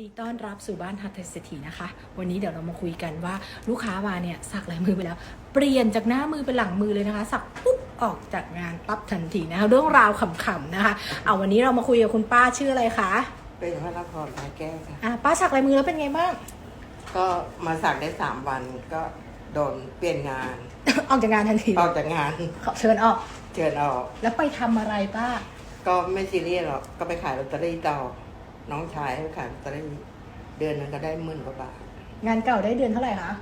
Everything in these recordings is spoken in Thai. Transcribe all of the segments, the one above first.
ดีต้อนรับสู่บ้านฮัตเศรษฐีนะคะ วันนี้เดี๋ยวเรามาคุยกันว่าลูกค้ามาเนี่ยสักลายมือไปแล้ว เปลี่ยนจากหน้ามือเป็นหลังมือเลยนะคะ สักปุ๊บออกจากงานปั๊บทันทีนะคะเรื่องราวขำๆนะคะเอาวันนี้เรามาคุยกับคุณป้าชื่ออะไรคะเป็นพระนครทาแก้วค่ะอะป้าสักลายมือแล้วเป็นไงบ้าง ก็มาสักได้สามวันก็โดนเปลี่ยนงาน ออกจากงานทันทีออกจากงานขอเชิญออกเชิญออกแล้วไปทำอะไรป้าก็ไม่ซีเรียสหรอกก็ไปขายลอตเตอรี่ต่อ น้องชายให้ไปขายลอตเตอรี่เดือนนึงก็ได้หมื่นกว่าบาท งานเก่าได้เดือนเท่าไหร่คะ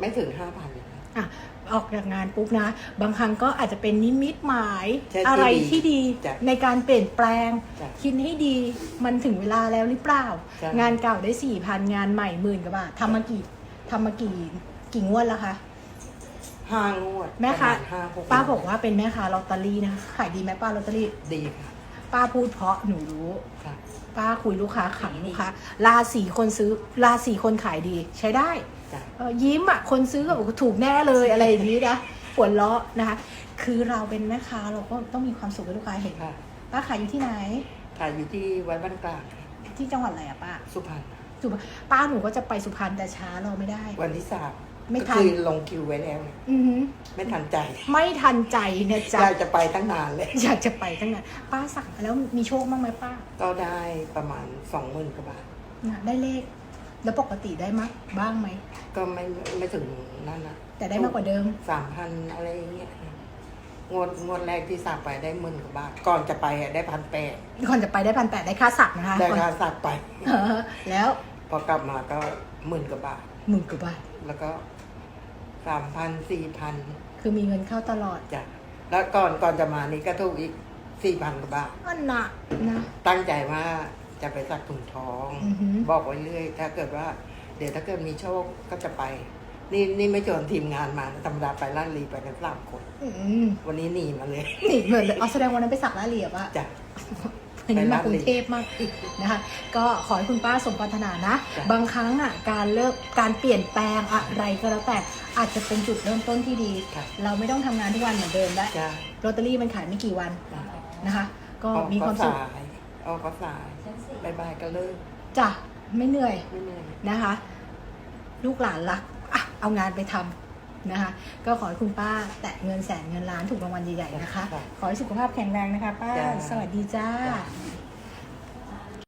ไม่ถึงห้าพันอะออกจากงานปุ๊บนะ บางครั้งก็อาจจะเป็นนิมิตหมายใช่อะไรที่ดีจ้ะในการเปลี่ยนแปลง จ้ะคิดให้ดีมันถึงเวลาแล้วหรือเปล่าใช่งานเก่าได้สี่พันงานใหม่หมื่นกว่าบาททำมากี่ทำมากี่กี่งวดแล้วคะ ห้างวดแม่คะปรณห้าหป้าบอกว่าเป็นแม่ค้าลอตเตอรี่นะคะขายดีไหมป้าลอตเตอรี่ ดีค่ะ ป้าพูดเพราะหนูรู้ ค่ะ ป้าคุยลูกค้าขังลูกค้าราศีคนซื้อราศีคนขายดีใช้ได้จ้ะ เออยิ้มอะคนซื้อก็บอกว่าถูกแน่เลยอะไรอย่างนี้นะปวดล้อนะคะ คือเราเป็นแม่ค้าเราก็ต้องมีความสุขให้ลูกค้าเห็นค่ะป้าขายอยู่ที่ไหน ขายอยู่ที่วัดบ้านกลางค่ะที่จังหวัดอะไรอะป้าสุพรรณสุพรรณป้าหนูก็จะไปสุพรรณแต่ช้าเราไม่ได้ วันที่สาม ไม่ก็ทัน คือลงคิวไว้แล้วเนี่ยอือหือไม่ทันใจไม่ทันใจเนี่ยอจ้ะยากจะไปตั้งนานเลย อยากจะไปตั้งนานป้าสั่งมาแล้วมีโชคบ้างไหมป้าก็ได้ประมาณสองหมื่นกว่าบาท น่ะได้เลข แล้วปกติได้มั้ยบ้างไหม ก็ไม่ไม่ถึงนั่นนะแต่ได้มากกว่าเดิม สามพันอะไรอย่างเงี้ยงวดงวดแรกที่สักไปได้หมื่นกว่าบาท ก่อนจะไปอะได้พันแปดก่อนจะไปได้พันแปดได้ค่าสักนะคะได้ก่อนค่าสักไป เออแล้ว พอกลับมาก็หมื่นกว่าบาท หมื่นกว่าบาท แล้วก็สามพันสี่พันคือมีเงินเข้าตลอดจ้ะแล้วก่อนก่อนจะมานี่ก็ถูกอีกสี่พันกว่าบาท อันน่ะนะ ตั้งใจว่าจะไปสักถุงทอง อือหือ บอกไว้เรื่อย ถ้าเกิดว่า เดี๋ยวถ้าเกิดมีโชคก็จะไป นี่นี่ไม่ชวนทีมงานมานะธรรมดาไปล้านลีไปกันสามคน อืมวันนี้หนีมาเลยหนีเหมือนเลยเอาแสดงวันนั้นไปสักลาดเหลียบอะจ้ะ วันนี้ไปมาลาดกรุหลีงเทพมากนะคะ ก็ขอให้คุณป้าสมปรารถนานะจ้ะบางครั้งอะการเลิกการเปลี่ยนแปลงอะไรก็แล้วแต่อาจจะเป็นจุดเริ่มต้นที่ดีค่ะเราไม่ต้องทำงานทุกวันเหมือนเดิมแล้วจ้ะลอตเตอรี่มันขายไม่กี่วันจ้ะนะคะ ก็ออกมีความสุขสายออกก็สายบายบายก็เลิกจ้ะไม่เหนื่อยไม่เหนื่อยนะคะ ลูกหลานรักอะเอางานไปทำ นะคะ ก็ขอให้คุณป้าแตะเงินแสนเงินล้านถูกรางวัลใหญ่ๆนะคะ ขอให้สุขภาพแข็งแรงนะคะ ป้า จ้ะสวัสดีจ้า จ้ะ